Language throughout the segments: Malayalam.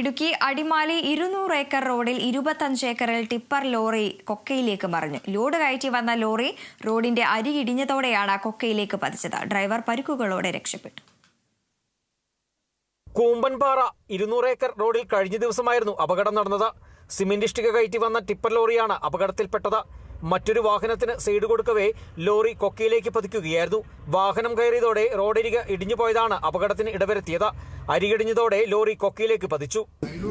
ഇടുക്കി അടിമാലി ഇരുന്നൂറ് ഏക്കർ റോഡിൽ ഇരുപത്തഞ്ച് ഏക്കറിൽ ടിപ്പർ ലോറി കൊക്കയിലേക്ക് മറിഞ്ഞു. ലോഡ് കയറ്റി വന്ന ലോറി റോഡിന്റെ അരി ഇടിഞ്ഞതോടെയാണ് കൊക്കയിലേക്ക് പതിച്ചത്. ഡ്രൈവർ പരുക്കുകളോടെ രക്ഷപ്പെട്ടു. കൂമ്പൻപാറ ഇരുന്നൂറ് ഏക്കർ റോഡിൽ കഴിഞ്ഞ ദിവസമായിരുന്നു അപകടം നടന്നത്. സിമന്റ് ഇഷ്ടിക കയറ്റി വന്ന ടിപ്പർ ലോറിയാണ് അപകടത്തിൽപ്പെട്ടത്. മറ്റൊരു വാഹനത്തിന് സൈഡ് കൊടുക്കവേ ലോറി കൊക്കയിലേക്ക് പതിക്കുകയായിരുന്നു. വാഹനം കയറിയതോടെ റോഡരിക ഇടിഞ്ഞുപോയതാണ് അപകടത്തിന് ഇടവരുത്തിയത്. അരികിടിഞ്ഞതോടെ ലോറി കൊക്കയിലേക്ക് പതിച്ചു.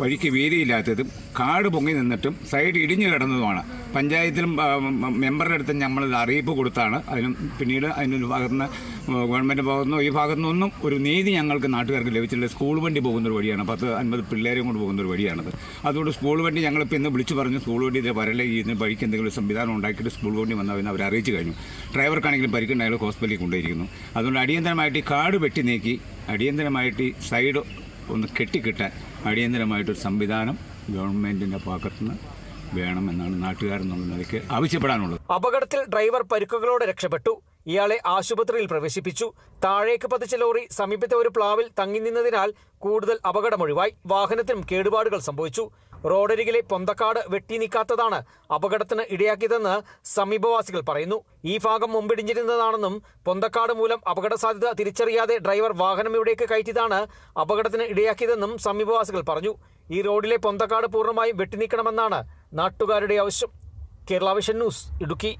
വഴിക്ക് വീതിയില്ലാത്തതും കാട് പൊങ്ങി നിന്നിട്ടും സൈഡ് ഇടിഞ്ഞു കിടന്നതുമാണ്. പഞ്ചായത്തിലും മെമ്പറുടെ അടുത്ത് നമ്മൾ അറിയിപ്പ് കൊടുത്താണ്. അതിനും പിന്നീട് അതിനൊരു നിന്ന് ഗവൺമെന്റ് ഭാഗത്തുനിന്നോ ഈ ഭാഗത്തുനിന്നൊന്നും ഒരു നീതി ഞങ്ങൾക്ക് നാട്ടുകാർക്ക് ലഭിച്ചില്ല സ്കൂൾ വണ്ടി പോകുന്ന ഒരു വഴിയാണ്. പത്ത് അൻപത് പിള്ളേരെയും കൊണ്ട് പോകുന്ന ഒരു വഴിയാണത്. അതുകൊണ്ട് സ്കൂൾ വണ്ടി ഞങ്ങളിപ്പോൾ ഇന്ന് വിളിച്ചു പറഞ്ഞു. സ്കൂൾ വണ്ടി ഇതിൽ വരലെ ഇതിന് വഴിക്ക് എന്തെങ്കിലും സംവിധാനം ഉണ്ടാക്കിയിട്ട് സ്കൂൾ വണ്ടി വന്നാൽ അവർ അറിയിച്ചു കഴിഞ്ഞു. ഡ്രൈവർക്കാണെങ്കിലും പരിക്കുണ്ടായാലും ഹോസ്പിറ്റലിൽ കൊണ്ടുപോയിരിക്കുന്നു. അതുകൊണ്ട് അടിയന്തരമായിട്ട് ഈ കാട് വെട്ടി നീക്കി അടിയന്തരമായിട്ട് ഈ സൈഡ് ഒന്ന് കെട്ടിക്കിട്ടാൻ അടിയന്തരമായിട്ടൊരു സംവിധാനം ഗവൺമെന്റിന്റെ ഭാഗത്തുനിന്ന് വേണമെന്നാണ് നാട്ടുകാരെന്നുള്ള നിലയ്ക്ക് ആവശ്യപ്പെടാനുള്ളത്. അപകടത്തിൽ ഡ്രൈവർ പരുക്കുകളോടെ രക്ഷപ്പെട്ടു. ഇയാളെ ആശുപത്രിയിൽ പ്രവേശിപ്പിച്ചു. താഴേക്ക് പതിച്ച ലോറി സമീപത്തെ ഒരു പ്ലാവിൽ തങ്ങി നിന്നതിനാൽ കൂടുതൽ അപകടമൊഴിവായി വാഹനത്തിനും കേടുപാടുകൾ സംഭവിച്ചു. റോഡരികിലെ പൊന്തക്കാട് വെട്ടി നീക്കാത്തതാണ് അപകടത്തിന് ഇടയാക്കിയതെന്ന് സമീപവാസികൾ പറയുന്നു. ഈ ഭാഗം മുമ്പിടിഞ്ഞിരുന്നതാണെന്നും പൊന്തക്കാട് മൂലം അപകട സാധ്യത തിരിച്ചറിയാതെ ഡ്രൈവർ വാഹനം ഇവിടേക്ക് കയറ്റിയതാണ് അപകടത്തിന് ഇടയാക്കിയതെന്നും സമീപവാസികൾ പറഞ്ഞു. ഈ റോഡിലെ പൊന്തക്കാട് പൂർണമായും വെട്ടിനീക്കണമെന്നാണ് നാട്ടുകാരുടെ ആവശ്യം. കേരളാവിഷൻ ന്യൂസ് ഇടുക്കി.